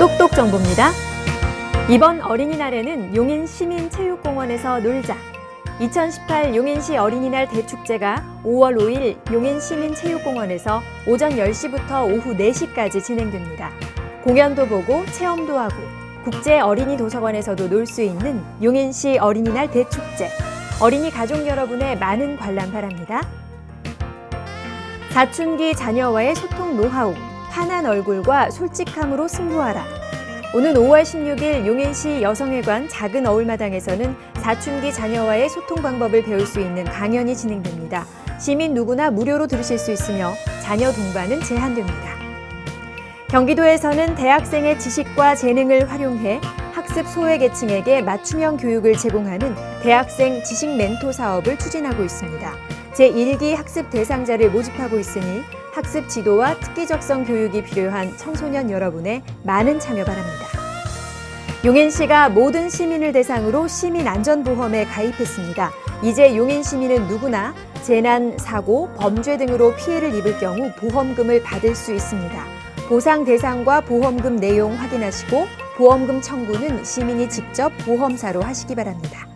똑똑 정보입니다. 이번 어린이날에는 용인 시민체육공원에서 놀자. 2018 용인시 어린이날 대축제가 5월 5일 용인시민체육공원에서 오전 10시부터 오후 4시까지 진행됩니다. 공연도 보고 체험도 하고 국제 어린이 도서관에서도 놀 수 있는 용인시 어린이날 대축제. 어린이 가족 여러분의 많은 관람 바랍니다. 사춘기 자녀와의 소통 노하우, 환한 얼굴과 솔직함으로 승부하라. 오는 5월 16일 용인시 여성회관 작은 어울마당에서는 사춘기 자녀와의 소통 방법을 배울 수 있는 강연이 진행됩니다. 시민 누구나 무료로 들으실 수 있으며 자녀 동반은 제한됩니다. 경기도에서는 대학생의 지식과 재능을 활용해 학습 소외 계층에게 맞춤형 교육을 제공하는 대학생 지식 멘토 사업을 추진하고 있습니다. 제1기 학습 대상자를 모집하고 있으니 학습 지도와 특기 적성 교육이 필요한 청소년 여러분의 많은 참여 바랍니다. 용인시가 모든 시민을 대상으로 시민안전보험에 가입했습니다. 이제 용인 시민은 누구나 재난, 사고, 범죄 등으로 피해를 입을 경우 보험금을 받을 수 있습니다. 보상 대상과 보험금 내용 확인하시고 보험금 청구는 시민이 직접 보험사로 하시기 바랍니다.